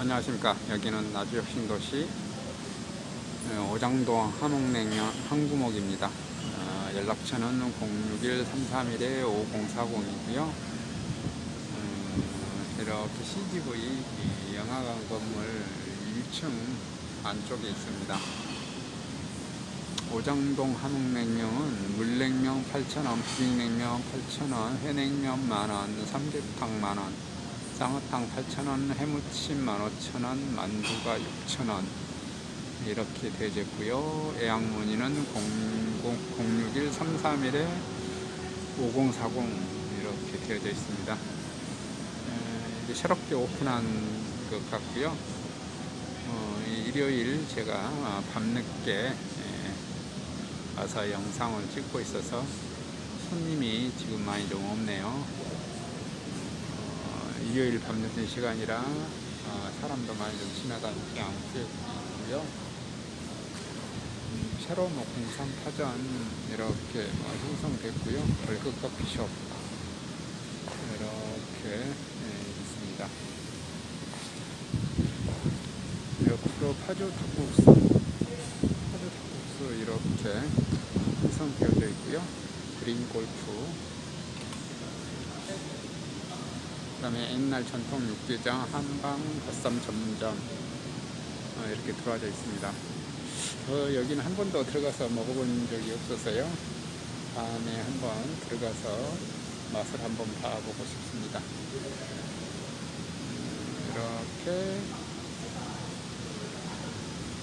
안녕하십니까. 여기는 나주혁신도시 어, 오장동 한옥냉면 한구목입니다. 어, 연락처는 061-331-5040이고요. 어, 이렇게 CGV 이 영화관 건물 1층 안쪽에 있습니다. 오장동 한옥냉면은 물냉면 8,000원, 비빔냉면 8,000원, 회냉면 만원, 삼계탕 만원, 쌍어탕 8,000원, 해무침 15,000원, 만두가 6,000원 이렇게 되어 있고요. 예약 문의는 061 331에 5040 이렇게 되어져 있습니다. 에, 이제 새롭게 오픈한 것 같고요. 어, 이 일요일 제가 아, 밤늦게 에, 와서 영상을 찍고 있어서 손님이 지금 많이 좀 없네요. 어, 일요일 밤늦은 시간이라 어, 사람도 많이 좀 지나다니지 않고 있고요. 음, 새로 뭐 공산 파전 이렇게 뭐 형성됐고요. 월급 커피숍 이렇게 예, 있습니다. 옆으로 파주 닭국수, 파주 닭국수 이렇게 형성되어져 있고요. 그린 골프 그다음에 옛날 전통 육개장 한방 갓삼 전문점 어, 이렇게 들어와져 있습니다. 어, 여기는 한 번도 들어가서 먹어본 적이 없어서요. 다음에 한번 들어가서 맛을 한번 봐보고 싶습니다. 음, 이렇게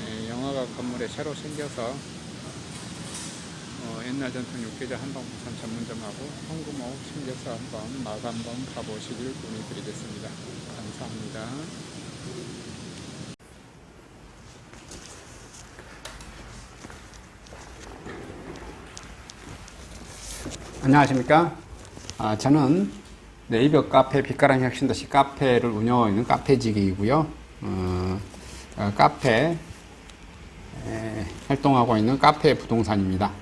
예, 영화관 건물에 새로 생겨서 어, 옛날 전통 육개장 한방 부산 전문점하고 홍구목 생겨서 한번 맛 한번 가보시길 권유드리겠습니다. 감사합니다. 안녕하십니까? 아, 저는 네이버 카페 빛가람 혁신도시 카페를 운영하고 있는 카페직이고요. 어, 어, 카페 에, 활동하고 있는 카페 부동산입니다.